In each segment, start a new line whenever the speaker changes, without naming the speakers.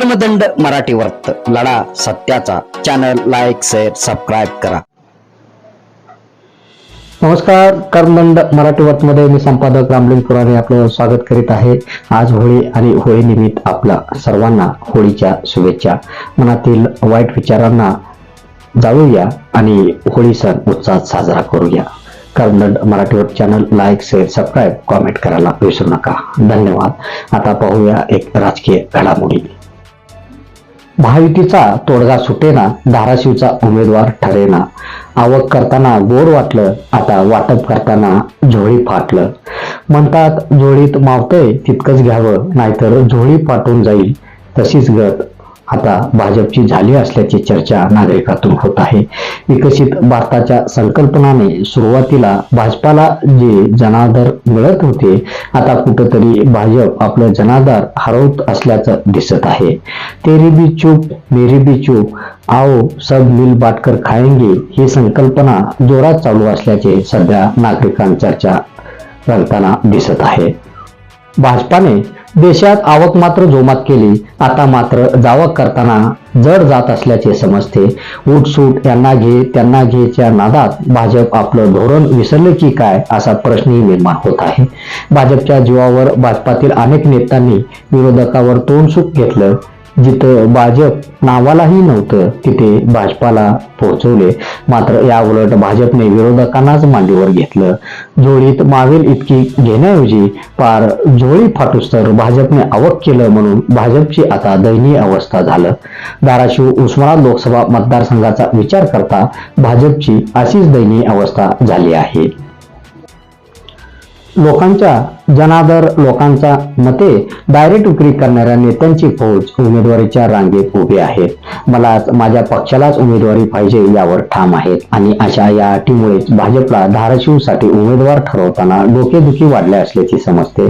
धर्मदंड मराठी वर्त लढा सत्याचा. चॅनल लाईक शेअर सबस्क्राईब करा.
नमस्कार. कर्मदंड मराठी वर्तमध्ये मी संपादक रामलिंग पुराणे आपलं स्वागत करीत आहे. आज होळी आणि होळी निमित्त आपला सर्वांना होळीच्या शुभेच्छा. मनातील वाईट विचारांना जाळूया आणि होळी सण उत्साहात साजरा करूया. कर्मदंड मराठी वर्त channel like share subscribe comment करायला विसरू नका. धन्यवाद. आता पाहूया एक राजकीय घडामोडी. महायुतीचा तोडगा सुटेना धाराशिवचा उमेदवार ठरेना. आवक करताना गोड वाटलं आता वाटप करताना झोळी फाटलं. म्हणतात झोळीत मावतंय तितकंच घ्यावं नाहीतर झोळी फाटून जाईल. तशीच गत. आता भाजपची झाली असल्याची चर्चा नागरिकातून होत आहे. विकसित भारताच्या संकल्पनाने सुरुवातीला भाजपाला जे जनाधार मिळत होते आता कुठंतरी भाजप आपलं जनाधार हरवत असल्याचं दिसत आहे. तेरी भी चूप मेरी भी चूप आओ सब मिल बाटकर खाएंगे ही संकल्पना जोरात चालू असल्याचे सध्या नागरिकांच्या चर्चा रंगताना दिसत आहे. भाजपाने देशात आवक मात्र जोमात केली. आता मात्र जावक करताना जड जात असल्याचे समजते. उठसूट यांना घे त्यांना घेच्या नादात भाजप आपलं धोरण विसरले की काय असा प्रश्नही निर्माण होत आहे. भाजपच्या जीवावर भाजपातील अनेक नेत्यांनी विरोधकावर तोंडसुख घेतलं. जिथं भाजप नावालाही नव्हतं तिथे भाजपाला पोहोचवले. मात्र या उलट भाजपने विरोधकांनाच मांडीवर घेतलं. जोळीत मावेल इतकी घेण्याऐवजी पार जोळी फाटूस तर भाजपने आवक केलं म्हणून भाजपची आता दयनीय अवस्था झालं. धाराशिव उस्मानाबाद लोकसभा मतदारसंघाचा विचार करता भाजपची अशीच दयनीय अवस्था झाली आहे. लोकांच्या जनादर लोकांचा मते डायरेक्ट विक्री करणाऱ्या नेत्यांची फौज उमेदवारीच्या रांगेत उभी आहेत मलाच माझ्या पक्षालाच उमेदवारी पाहिजे यावर ठाम आहेत आणि अशा या अटीमुळेच भाजपला धाराशिवसाठी उमेदवार ठरवताना डोकेदुखी वाढले असल्याची समजते.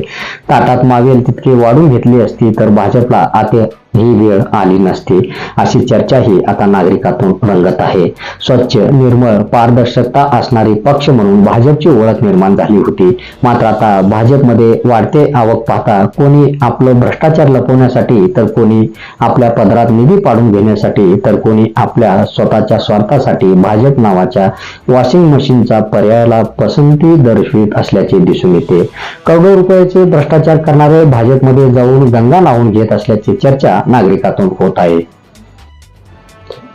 ताटात मावेल तितके वाढून घेतली असती तर भाजपला आता ही वेळ आली नसती. अशी चर्चाही आता नागरिकातून रंगत आहे. स्वच्छ निर्मळ पारदर्शकता असणारी पक्ष म्हणून भाजपची ओळख निर्माण झाली होती. मात्र आता भाजपमध्ये वाढते आवक पाहता कोणी आपलं भ्रष्टाचार लपवण्यासाठी तर कोणी आपल्या पदरात निधी पाडून घेण्यासाठी तर कोणी आपल्या स्वतःच्या स्वार्थासाठी भाजप नावाच्या वॉशिंग मशीनचा पर्यायाला पसंती दर्शवित असल्याचे दिसून येते. करोडो रुपयाचे भ्रष्टाचार करणारे भाजपमध्ये जाऊन गंगा लावून घेत असल्याची चर्चा नागरिकातून होत आहे.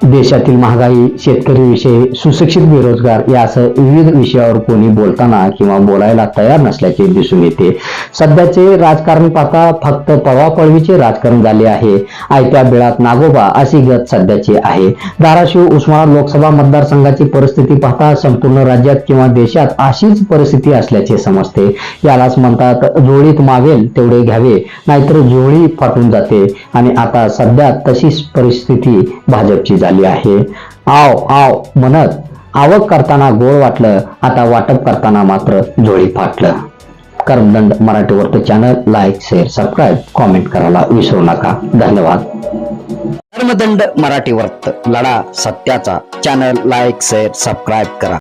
देशातील महागाई शेतकरी विषयी सुशिक्षित बेरोजगार यासह विविध विषयावर कोणी बोलताना किंवा बोलायला तयार नसल्याचे दिसून येते. सध्याचे राजकारण पाहता फक्त पळवापळवीचे राजकारण झाले आहे. आयत्या बिळात नागोबा अशी गत सध्याची आहे. धाराशिव उस्मानाबाद लोकसभा मतदारसंघाची परिस्थिती पाहता संपूर्ण राज्यात किंवा देशात अशीच परिस्थिती असल्याचे समजते. यालाच म्हणतात जोळीत मावेल तेवढे घ्यावे नाहीतर जोळी फाटून जाते. आणि आता सध्या तशीच परिस्थिती भाजपची झाली आहे. आव आव म्हणत आवक करताना गोड वाटलं आता वाटप करताना मात्र झोळी फाटलं. कर्मदंड मराठीवरचं channel like share subscribe comment करायला विसरू नका. धन्यवाद.
कर्मदंड मराठी वर्त लढा सत्याचा. चॅनल लाईक शेअर सबस्क्राईब करा.